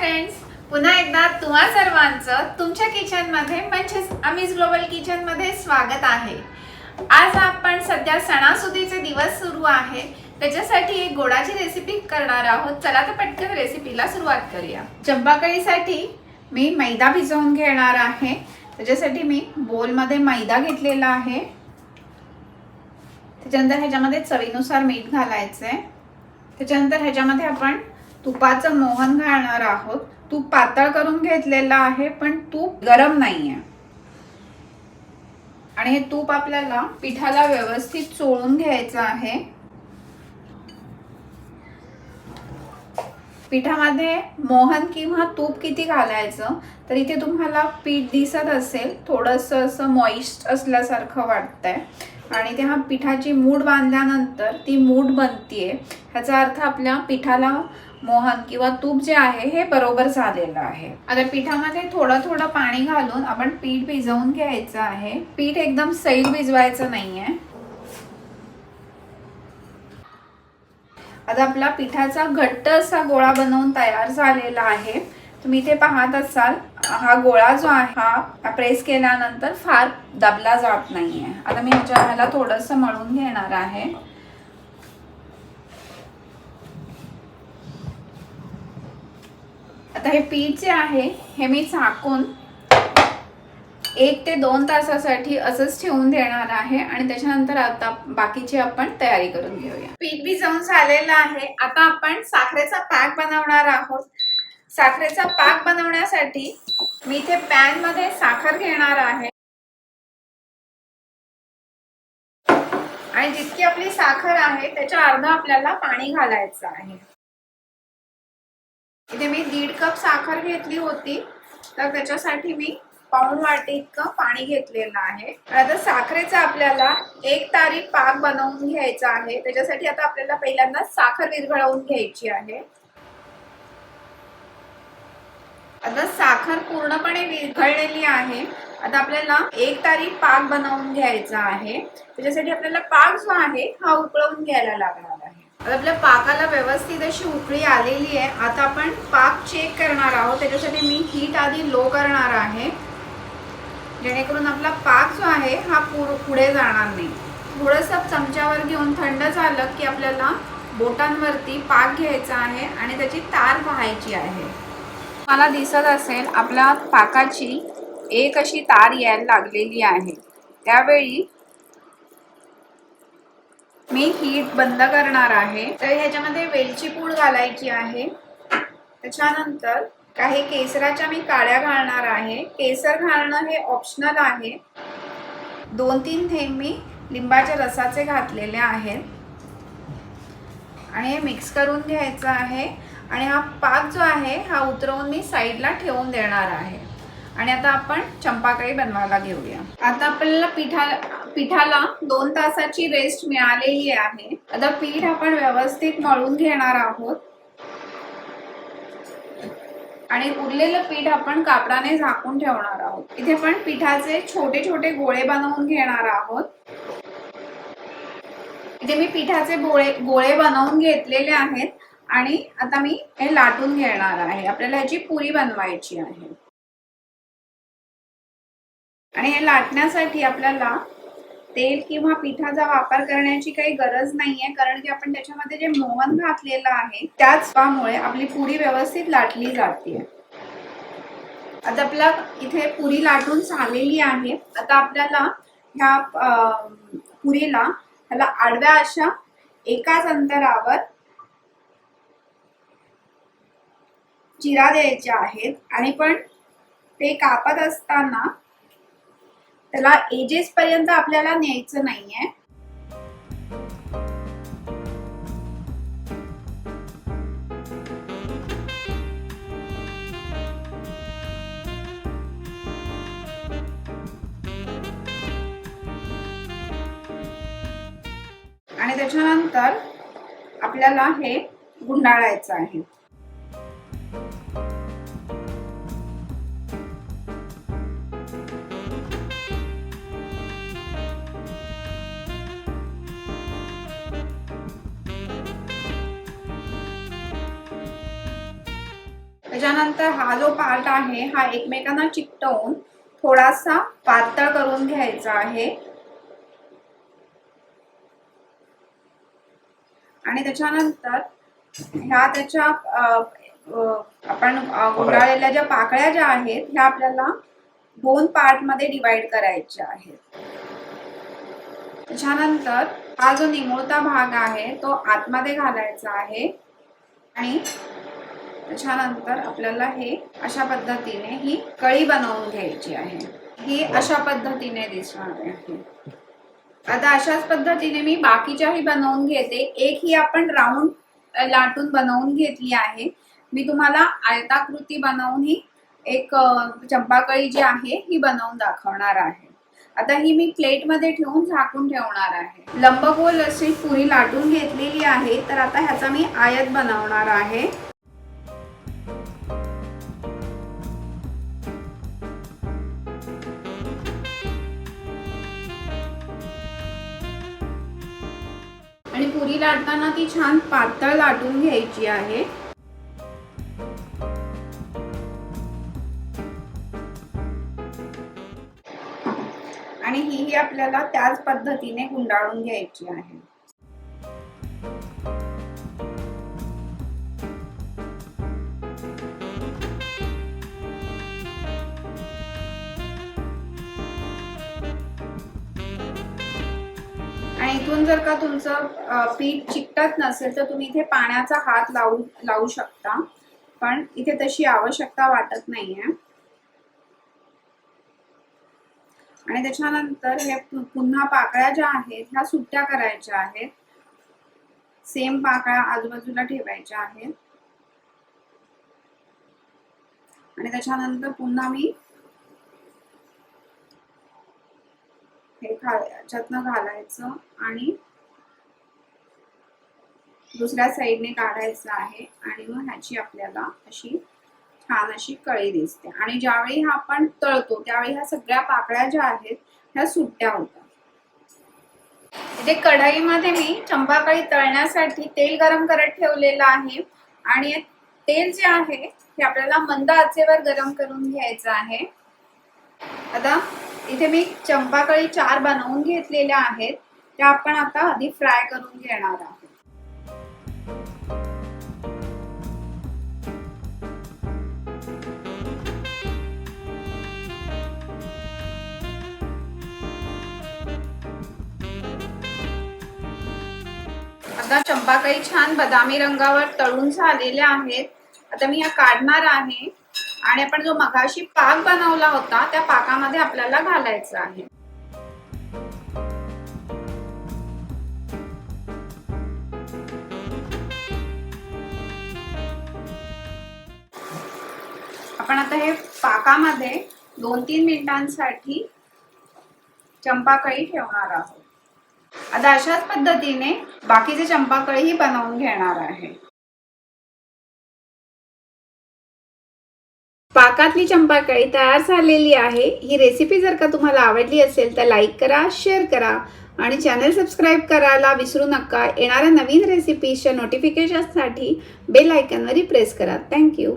Friends पुन्हा एकदा तुम्हा सर्वांचं तुमच्या किचनमध्ये म्हणजेच अमीज ग्लोबल किचनमध्ये स्वागत आहे. आज आपण सध्या सणासुदीचे दिवस सुरू आहे. त्याच्यासाठी एक गोडाची रेसिपी करणार आहोत. चला तर पटकन रेसिपीला सुरुवात करूया. चंपाकळीसाठी मी मैदा भिजवून घेणार आहे. त्याच्यासाठी मी बोलमध्ये मैदा घेतलेला आहे. त्याच्यानंतर ह्याच्यामध्ये चवीनुसार मीठ घालायचं आहे त्याच्यानंतर ह्याच्यामध्ये आपण तुपाचं मोहन घालणार आहोत. तूप पातळ करून घेतलेलं आहे पण तूप गरम नाहीये. आणि हे तूप आपल्याला पिठाला व्यवस्थित चोळून घ्यायचं आहे. पिठामध्ये मोहन किंवा तूप किती घालायचं तर इथे तुम्हाला पीठ दिसत असेल. थोडंसं असं मॉइस्ट असल्यासारखं वाटतंय. आणि त्या पिठाची मूड बांधल्यानंतर ती मूड बनतीये. ह्याचा अर्थ आपल्या पिठाला मोहन किंवा तूप जे आहे हे बरोबर झालेलं आहे. आता पिठामध्ये थोडं थोडं पाणी घालून आपण पीठ भिजवून घ्यायचं आहे. पीठ एकदम सैल भिजवायचं नाहीये. आता आपला पिठाचा घट्ट असा गोळा बनवून तयार झालेला आहे. तुम्ही इथे पाहत असाल हा गोळा जो आहे हा प्रेस केल्यानंतर फार दाबला जात नाहीये. आता मी ह्याच्या ह्याला थोडंसं मळून घेणार आहे. आता हे पीठ जे आहे हे मी झाकून एक ते दोन तासासाठी असंच ठेवून देणार आहे आणि त्याच्यानंतर आता बाकीची आपण तयारी करून घेऊया. पीठ भिजवून झालेलं आहे. आता आपण साखरेचा पॅक बनवणार आहोत. साखरेचा पाक बनवण्यासाठी मी इथे पॅनमध्ये साखर घेणार आहे. आणि जितकी आपली साखर आहे त्याच्या अर्ध आपल्याला पाणी घालायचं आहे. इथे मी दीड कप साखर घेतली होती. तर त्याच्यासाठी मी पाऊण वाटी इतकं पाणी घेतलेलं आहे. आता साखरेचा आपल्याला एक तारी पाक बनवून घ्यायचा आहे. त्याच्यासाठी आता आपल्याला पहिल्यांदा साखर विरघळवून घ्यायची आहे. आता साखर पूर्णपणे विरघळलेली आहे. आता आपल्याला एक तारी पाक बनवून घ्यायचा आहे. त्याच्यासाठी आपल्याला पाक जो आहे हा उकळवून घ्यायला लागणार. आपल्या पाकाला व्यवस्थित अशी उकळी आलेली आहे. आता आपण पाक चेक करणार आहोत. त्याच्यासाठी मी हीट आधी लो करणार आहे. जेणेकरून आपला पाक जो आहे हा पुढे जाणार नाही. थोडंसं चमच्यावर घेऊन थंड झालं की आपल्याला बोटांवरती पाक घ्यायचा आहे आणि त्याची तार पाहायची आहे. मला दिसत असेल आपल्या पाकाची एक अशी तार यायला लागलेली आहे. त्यावेळी मी हीट बंद करणार आहे. तर ह्याच्यामध्ये वेलची पूड घालायची आहे. त्याच्यानंतर काही केसराच्या मी काड्या घालणार आहे. केसर घालणं हे ऑप्शनल आहे. दोन तीन थेंब मी लिंबाच्या रसाचे घातलेले आहेत. आणि हे मिक्स करून घ्यायचं आहे. आणि हा पाक जो आहे हा उतरवून मी साईडला ठेवून देणार आहे. आणि आता आपण चंपाकळी बनवायला घेऊया. आता आपल्याला पिठा पिठाला दोन तासाची रेस्ट मिळालेली आहे. आता पीठ आपण व्यवस्थित मळून घेणार आहोत. आणि उरलेलं पीठ आपण कापडाने झाकून ठेवणार आहोत. इथे आपण पिठाचे छोटे छोटे गोळे बनवून घेणार आहोत. इथे मी पिठाचे गोळे गोळे बनवून घेतलेले आहेत. आणि आता मी हे लाटून घेणार आहे. आपल्याला ह्याची पुरी बनवायची आहे. आणि हे लाटण्यासाठी आपल्याला तेल किंवा पिठाचा वापर करण्याची काही गरज नाहीये कारण की आपण त्याच्यामध्ये जे मोहन घातलेलं आहे त्याच पामुळे आपली पुरी व्यवस्थित लाटली जाते. आता आपला इथे पुरी लाटून झालेली आहे. आता आपल्याला ह्या पुरीला ह्याला आडव्या अशा एकाच अंतरावर चिरा द्यायच्या आहेत. आणि पण ते कापत असताना त्याला एजेस पर्यंत आपल्याला न्यायचं नाहीये. आणि त्याच्यानंतर आपल्याला हे गुंडाळायचं आहे. त्याच्यानंतर हा जो पार्ट आहे हा एकमेकांना चिकटवून थोडासा पातळ करून घ्यायचा आहे. आणि त्याच्यानंतर ह्या त्याच्या आपण गुंडाळलेल्या ज्या पाकळ्या ज्या आहेत ह्या आपल्याला दोन पार्टमध्ये डिवाइड करायच्या आहेत. त्याच्यानंतर हा जो निमुळता भाग आहे तो आतमध्ये घालायचा आहे. आणि त्याच्यानंतर आपल्याला हे अशा पद्धतीने ही कळी बनवून घ्यायची आहे. ही अशा पद्धतीने दिसणार आहे. आता अशाच पद्धतीने मी बाकीच्याही बनवून घेते. एक ही आपण राऊंड लाटून बनवून घेतली आहे. मी तुम्हाला आयताकृती बनवून ही एक चंपाकळी जी आहे ही बनवून दाखवणार आहे. आता ही मी प्लेटमध्ये ठेवून झाकून ठेवणार आहे. लंबगोल अशी पुरी लाटून घेतलेली आहे. तर आता ह्याचा मी आयत बनवणार आहे. आणि पुरी लाटताना ती छान पातळ लाटून घ्यायची आहे. आणि ही ही आपल्याला त्याच पद्धतीने गुंडाळून घ्यायची आहे. आणि इथून जर का तुमचं पीठ चिकटत नसेल तर तुम्ही इथे पाण्याचा हात लावू लावू शकता. पण इथे तशी आवश्यकता वाटत नाहीये. आणि त्याच्यानंतर हे पुन्हा पाकळ्या ज्या आहेत ह्या सुट्ट्या करायच्या आहेत. सेम पाकळ्या आजूबाजूला ठेवायच्या आहेत. आणि त्याच्यानंतर पुन्हा मी हे याच्यातनं घालायचं आणि दुसऱ्या साईडने काढायचं आहे आणि मग ह्याची आपल्याला अशी छान अशी कळी दिसते. आणि ज्यावेळी हा आपण तळतो त्यावेळी ह्या सगळ्या पाकळ्या ज्या आहेत ह्या सुट्ट्या होतात. इथे कढईमध्ये मी चंपाकळी तळण्यासाठी तेल गरम करत ठेवलेलं आहे आणि तेल जे आहे हे आपल्याला मंद आचेवर गरम करून घ्यायचं आहे. आता इथे मी चंपाकळी चार बनवून घेतलेल्या आहेत. त्या आपण आता आधी फ्राय करून घेणार आहोत. आता चंपाकळी छान बदामी रंगावर तळून झालेल्या आहेत. आता मी या काढणार आहे. आणि आपण जो मघाशी पाक बनवला होता त्या पाकामध्ये आपल्याला घालायचा आहे. आपण आता हे पाकामध्ये दोन तीन मिनिटांसाठी चंपाकळी ठेवणार आहोत. आता अशाच पद्धतीने बाकीचे चंपाकळीही बनवून घेणार आहे. पाकातली चंपाकळी तयार झालेली आहे. ही रेसिपी जर का तुम्हाला आवडली असेल तर लाईक करा शेअर करा आणि चॅनल सबस्क्राईब करायला विसरू नका. येणाऱ्या नवीन रेसिपीजच्या नोटिफिकेशनसाठी बेल आयकनवरही प्रेस करा. Thank you